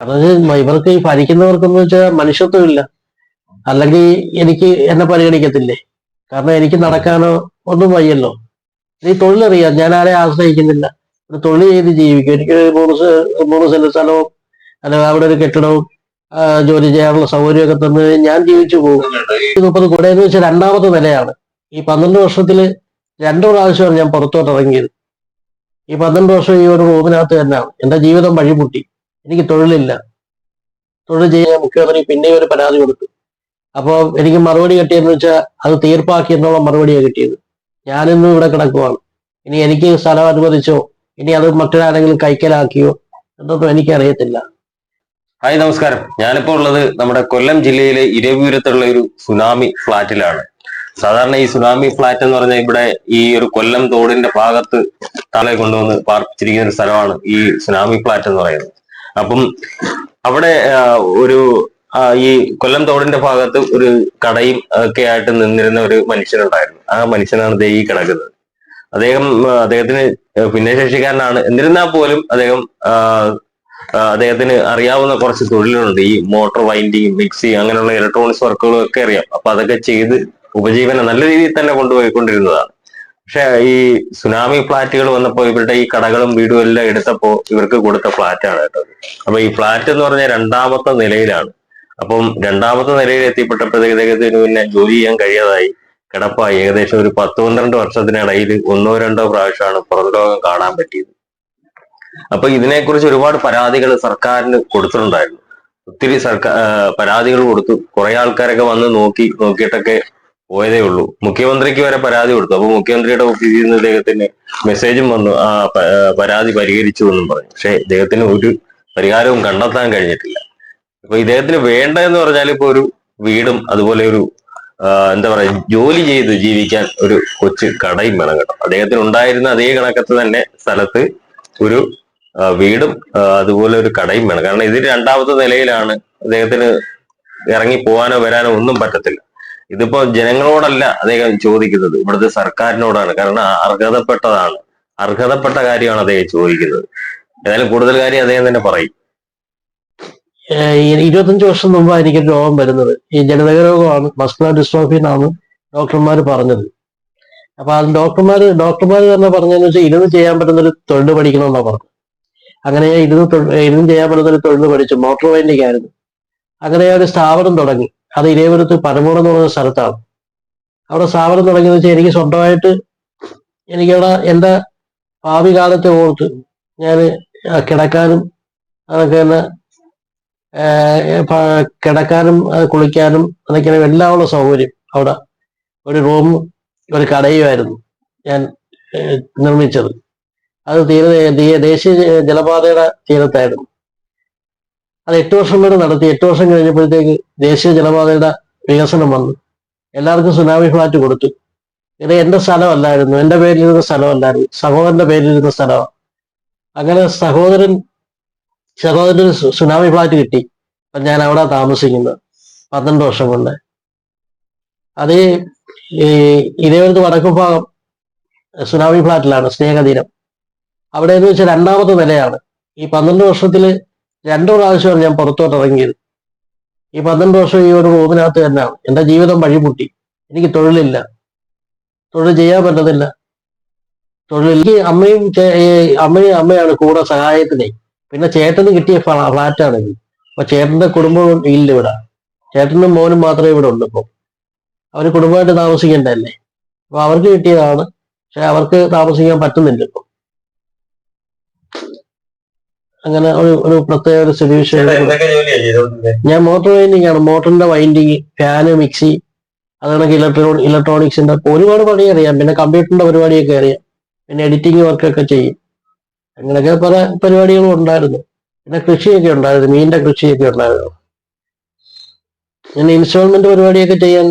കാരണം ഇവർക്ക് ഈ ഭരിക്കുന്നവർക്കെന്ന് വെച്ചാൽ മനുഷ്യത്വം ഇല്ല അല്ലെങ്കിൽ എനിക്ക് എന്നെ പരിഗണിക്കത്തില്ലേ? കാരണം എനിക്ക് നടക്കാനോ ഒന്നും വയ്യല്ലോ. ഈ തൊഴിലറിയാം. ഞാൻ ആരെ ആശ്രയിക്കുന്നില്ല. തൊഴിൽ ചെയ്ത് ജീവിക്കും. എനിക്ക് മൂന്ന് സെ- മൂന്ന് സെന്റ് സ്ഥലവും അല്ലെങ്കിൽ അവിടെ ഒരു കെട്ടിടവും ജോലി ചെയ്യാനുള്ള സൗകര്യമൊക്കെ തന്നു ഞാൻ ജീവിച്ചു പോകും. മുപ്പത് കൂടെ എന്ന് വെച്ചാൽ രണ്ടാമത്തെ നിലയാണ്. ഈ പന്ത്രണ്ട് വർഷത്തിൽ രണ്ടു പ്രാവശ്യമാണ് ഞാൻ പുറത്തോട്ട് ഇറങ്ങിയത് ഈ പന്ത്രണ്ട് വർഷം ഈ ഒരു റൂമിനകത്ത് തന്നെയാണ്. എന്റെ ജീവിതം വഴിമുട്ടി. എനിക്ക് തൊഴിലില്ല. തൊഴിൽ ചെയ്യാൻ മുഖ്യമന്ത്രി പിന്നെയും ഒരു പരാതി കൊടുത്തു. അപ്പോൾ എനിക്ക് മറുപടി കിട്ടിയെന്ന് വെച്ചാൽ അത് തീർപ്പാക്കി എന്നുള്ള മറുപടിയാണ് കിട്ടിയത്. ഞാനിന്നും ഇവിടെ കിടക്കുവാണ്. ഇനി എനിക്ക് സ്ഥലം അനുവദിച്ചോ? ഇനി അത് മറ്റൊരാരെങ്കിലും കൈക്കലാക്കിയോ? എന്നൊന്നും എനിക്കറിയത്തില്ല. ഹായ് നമസ്കാരം. ഞാനിപ്പോ ഉള്ളത് നമ്മുടെ കൊല്ലം ജില്ലയിലെ ഇരവിപുരത്തുള്ള ഒരു സുനാമി ഫ്ലാറ്റിലാണ്. സാധാരണ ഈ സുനാമി ഫ്ലാറ്റ് എന്ന് പറഞ്ഞാൽ ഇവിടെ ഈ ഒരു കൊല്ലം തോടിന്റെ ഭാഗത്ത് താളെ കൊണ്ടുവന്ന് പാർപ്പിച്ചിരിക്കുന്ന ഒരു സ്ഥലമാണ് ഈ സുനാമി ഫ്ലാറ്റ് എന്ന് പറയുന്നത്. അപ്പം അവിടെ ഒരു ഈ കൊല്ലം തോടിന്റെ ഭാഗത്ത് ഒരു കടയും ഒക്കെ ആയിട്ട് നിന്നിരുന്ന ഒരു മനുഷ്യനുണ്ടായിരുന്നു. ആ മനുഷ്യനാണ് ഈ കിടക്കുന്നത്. അദ്ദേഹം അദ്ദേഹത്തിന് ഭിന്നശേഷിക്കാരനാണ്. എന്നിരുന്നാൽ പോലും അദ്ദേഹം അദ്ദേഹത്തിന് അറിയാവുന്ന കുറച്ച് തൊഴിലുകളുണ്ട്. ഈ മോട്ടോർ വൈൻഡിങ് മിക്സി അങ്ങനെയുള്ള ഇലക്ട്രോണിക്സ് വർക്കുകളും ഒക്കെ അറിയാം. അപ്പൊ അതൊക്കെ ചെയ്ത് ഉപജീവനം നല്ല രീതിയിൽ തന്നെ കൊണ്ടുപോയിക്കൊണ്ടിരുന്നതാണ്. പക്ഷെ ഈ സുനാമി ഫ്ലാറ്റുകൾ വന്നപ്പോൾ ഇവരുടെ ഈ കടകളും വീടും എല്ലാം എടുത്തപ്പോ ഇവർക്ക് കൊടുത്ത ഫ്ലാറ്റാണ് കേട്ടോ. അപ്പൊ ഈ ഫ്ലാറ്റ് എന്ന് പറഞ്ഞാൽ രണ്ടാമത്തെ നിലയിലാണ്. അപ്പം രണ്ടാമത്തെ നിലയിൽ എത്തിപ്പെട്ടപ്പോഴത്തേക്ക് ഇദ്ദേഹത്തിന് പിന്നെ ജോലി ചെയ്യാൻ കഴിയാതായി. കിടപ്പായി ഏകദേശം ഒരു പത്ത് പന്ത്രണ്ട് വർഷത്തിനിടയിൽ ഒന്നോ രണ്ടോ പ്രാവശ്യമാണ് പുറം ലോകം കാണാൻ പറ്റിയത്. അപ്പൊ ഇതിനെക്കുറിച്ച് ഒരുപാട് പരാതികൾ സർക്കാരിന് കൊടുത്തിട്ടുണ്ടായിരുന്നു. ഒത്തിരി സർക്കാർ പരാതികൾ കൊടുത്തു. കുറെ ആൾക്കാരൊക്കെ വന്ന് നോക്കി നോക്കിയിട്ടൊക്കെ പോയതേ ഉള്ളൂ. മുഖ്യമന്ത്രിക്ക് വരെ പരാതി കൊടുത്തു. അപ്പൊ മുഖ്യമന്ത്രിയുടെ ഓഫീസിൽ നിന്ന് ഇദ്ദേഹത്തിന് മെസ്സേജും വന്നു. ആ പരാതി പരിഹരിച്ചു എന്നും പറഞ്ഞു. പക്ഷെ ഇദ്ദേഹത്തിന് ഒരു പരിഹാരവും കണ്ടെത്താൻ കഴിഞ്ഞിട്ടില്ല. അപ്പൊ ഇദ്ദേഹത്തിന് വേണ്ട എന്ന് പറഞ്ഞാൽ ഇപ്പൊ ഒരു വീടും അതുപോലെ ഒരു എന്താ പറയാ ജോലി ചെയ്ത് ജീവിക്കാൻ ഒരു കൊച്ചു കടയും വേണം കേട്ടോ. അദ്ദേഹത്തിന് ഉണ്ടായിരുന്ന അതേ കണക്കത്ത് തന്നെ സ്ഥലത്ത് ഒരു വീടും അതുപോലെ ഒരു കടയും വേണം. കാരണം ഇത് രണ്ടാമത്തെ നിലയിലാണ് അദ്ദേഹത്തിന് ഇറങ്ങി പോകാനോ വരാനോ ഒന്നും പറ്റത്തില്ല. ഇതിപ്പോ ജനങ്ങളോടല്ല അദ്ദേഹം ചോദിക്കുന്നത്. ഇവിടുത്തെ സർക്കാരിനോടാണ്. കാരണം അർഹതപ്പെട്ടതാണ്. അർഹതപ്പെട്ട കാര്യമാണ് അദ്ദേഹം ചോദിക്കുന്നത്. ഏതായാലും കൂടുതൽ കാര്യം അദ്ദേഹം തന്നെ പറയും. ഇരുപത്തഞ്ച് വർഷം മുമ്പാണ് എനിക്കൊരു രോഗം വരുന്നത്. ഈ ജനിതക രോഗമാണ്. മസ്കുലർ ഡിസ്ട്രോഫി എന്നാണ് ഡോക്ടർമാർ പറഞ്ഞത്. അപ്പൊ അത് ഡോക്ടർമാർ ഡോക്ടർമാർ തന്നെ പറഞ്ഞതെന്ന് വെച്ചാൽ ഇരുന്ന് ചെയ്യാൻ പറ്റുന്ന ഒരു തൊഴിൽ പഠിക്കണമെന്നാ പറഞ്ഞു അങ്ങനെ ഇരുന്ന് ഇരുന്ന് ചെയ്യാൻ പറ്റുന്ന ഒരു തൊഴിൽ പഠിച്ചു. മോട്ടോർ വൈൻഡിങ് ആയിരുന്നു. അങ്ങനെ ഒരു സ്ഥാപനം തുടങ്ങി. അത് ഇരേപുരത്ത് പരമൂട് എന്ന് പറയുന്ന സ്ഥലത്താണ്. അവിടെ സ്ഥാപനം തുടങ്ങിയെന്ന് വെച്ചാൽ എനിക്ക് സ്വന്തമായിട്ട് എനിക്കവിടെ എന്റെ ഭാവി കാലത്തെ ഓർത്ത് ഞാൻ കിടക്കാനും അതൊക്കെ തന്നെ കിടക്കാനും കുളിക്കാനും അതൊക്കെയാണ് എല്ലാം ഉള്ള സൗകര്യം അവിടെ. ഒരു റൂം ഒരു കടയുമായിരുന്നു ഞാൻ നിർമ്മിച്ചത്. അത് തീരെ ദേശീയ ജലപാതയുടെ തീരത്തായിരുന്നു. അത് എട്ട് വർഷം വരെ നടത്തി എട്ട് വർഷം കഴിഞ്ഞപ്പോഴത്തേക്ക് ദേശീയ ജലപാതയുടെ വികസനം വന്നു. എല്ലാവർക്കും സുനാമി ഫ്ലാറ്റ് കൊടുത്തു. ഇത് എന്റെ സ്ഥലമല്ലായിരുന്നു എന്റെ പേരിലിരുന്ന സ്ഥലമല്ലായിരുന്നു സഹോദരന്റെ പേരിലിരുന്ന സ്ഥലമാണ്. അങ്ങനെ സഹോദരൻ സഹോദരന് സുനാമി ഫ്ലാറ്റ് കിട്ടി. അപ്പൊ ഞാൻ അവിടെ താമസിക്കുന്നത് പന്ത്രണ്ട് വർഷം കൊണ്ട്. അത് ഈ ഇതേപോലത്തെ വടക്കു ഭാഗം സുനാമി ഫ്ലാറ്റിലാണ് സ്നേഹതീരം അവിടെ എന്ന് വെച്ചാൽ രണ്ടാമത്തെ നിലയാണ്. ഈ പന്ത്രണ്ട് വർഷത്തിൽ രണ്ടു പ്രാവശ്യമാണ് ഞാൻ പുറത്തോട്ട് ഇറങ്ങിയത്. ഈ പന്ത്രണ്ട് വർഷം ഈ ഒരു റൂമിനകത്ത് തന്നെയാണ് എന്റെ ജീവിതം വഴിമുട്ടി. എനിക്ക് തൊഴിലില്ല. തൊഴിൽ ചെയ്യാൻ പറ്റത്തില്ല. തൊഴിൽ എനിക്ക് അമ്മയും അമ്മയും അമ്മയാണ് കൂടെ സഹായത്തിനെ. പിന്നെ ചേട്ടന് കിട്ടിയ ഫ്ലാ- ഫ്ലാറ്റാണ് ഇത്. അപ്പൊ ചേട്ടന്റെ കുടുംബവും ഇല്ല ഇവിടെ. ചേട്ടനും മോനും മാത്രമേ ഇവിടെ ഉള്ളൂ ഇപ്പൊ. അവർ കുടുംബമായിട്ട് താമസിക്കണ്ടല്ലേ അപ്പൊ അവർക്ക് കിട്ടിയതാണ്. പക്ഷെ അവർക്ക് താമസിക്കാൻ പറ്റുന്നില്ല ഇപ്പൊ. അങ്ങനെ ഒരു ഒരു പ്രത്യേക ഒരു ചെയ്തോണ്ടിരുന്നത് ഞാൻ മോട്ടോർ വൈൻഡിങ് ആണ്. മോട്ടറിന്റെ വൈൻഡിങ് ഫാന് മിക്സി അത് കണക്ക് ഇലക്ട്രോ ഇലക്ട്രോണിക്സിന്റെ ഒരുപാട് പണി അറിയാം. പിന്നെ കമ്പ്യൂട്ടറിന്റെ പരിപാടിയൊക്കെ അറിയാം. പിന്നെ എഡിറ്റിംഗ് വർക്കൊക്കെ ചെയ്യും. അങ്ങനെയൊക്കെ പല പരിപാടികളും ഉണ്ടായിരുന്നു. പിന്നെ കൃഷിയൊക്കെ ഉണ്ടായിരുന്നു. മീനിന്റെ കൃഷിയൊക്കെ ഉണ്ടായിരുന്നു. പിന്നെ ഇൻസ്റ്റാൾമെന്റ് പരിപാടിയൊക്കെ ചെയ്യാൻ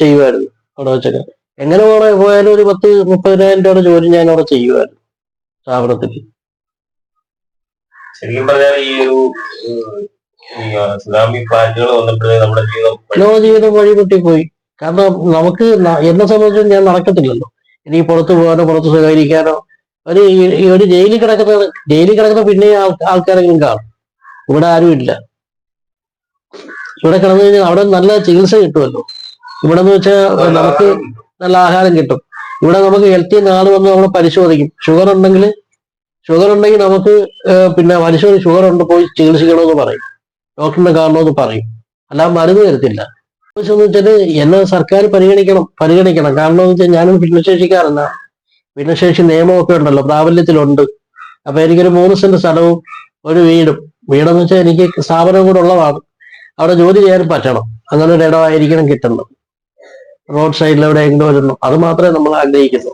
ചെയ്യുമായിരുന്നു. അവിടെ വെച്ചൊക്കെ. എങ്ങനെ പോയാലും ഒരു പത്ത് മുപ്പതിനായിരം രൂപയുടെ ജോലി ഞാൻ അവിടെ ചെയ്യുമായിരുന്നു. സ്ഥാപനത്തിൽ ശരിക്കും പറഞ്ഞാൽ ഈ ഒരു സുനാമി ഫ്ലാറ്റുകൾ വന്നപ്പോഴേ നമ്മുടെ ജീവിതം ലോ ജീവിതം പോയി. കാരണം നമുക്ക് എന്നെ സംബന്ധിച്ച് ഞാൻ നടക്കത്തില്ലല്ലോ. ഇനി പുറത്തു പോകാനോ പുറത്ത് സഹകരിക്കാനോ ഒരു ഒരു ജയിലിൽ കിടക്കുന്ന ജയിലിൽ കിടക്കുന്ന പിന്നെ ആൾക്കാരെങ്കിലും കാണും. ഇവിടെ ആരും ഇല്ല. ഇവിടെ കിടന്നു കഴിഞ്ഞാൽ അവിടെ നല്ല ചികിത്സ കിട്ടുമല്ലോ. ഇവിടെ എന്ന് വെച്ചാൽ നമുക്ക് നല്ല ആഹാരം കിട്ടും. ഇവിടെ നമുക്ക് ഹെൽത്തി നാൾ വന്ന് നമ്മൾ പരിശോധിക്കും. ഷുഗർ ഉണ്ടെങ്കിൽ ഷുഗർ ഉണ്ടെങ്കിൽ നമുക്ക് പിന്നെ മനുഷ്യന് ഷുഗർ ഉണ്ട് പോയി ചികിത്സിക്കണമെന്ന് പറയും. ഡോക്ടറിനെ കാണണമെന്ന് പറയും. അല്ലാതെ മരുന്ന് തരത്തില്ല. വെച്ചാൽ എന്നെ സർക്കാർ പരിഗണിക്കണം പരിഗണിക്കണം. കാരണം എന്ന് വെച്ചാൽ ഞാനൊരു ഭിന്നശേഷിക്കാരല്ല ഭിന്നശേഷി നിയമമൊക്കെ ഉണ്ടല്ലോ പ്രാബല്യത്തിലുണ്ട്. അപ്പൊ എനിക്കൊരു മൂന്ന് സെന്റ് സ്ഥലവും ഒരു വീടും. വീടെന്ന് വെച്ചാൽ എനിക്ക് സ്ഥാപനം കൂടെ ഉള്ളതാണ്. അവിടെ ജോലി ചെയ്യാൻ പറ്റണം. അങ്ങനെ ഒരു ഇടമായിരിക്കണം കിട്ടുന്നത്. റോഡ് സൈഡിൽ എവിടെയെങ്കിലും വരുന്നു. അത് മാത്രമേ നമ്മൾ ആഗ്രഹിക്കുന്നു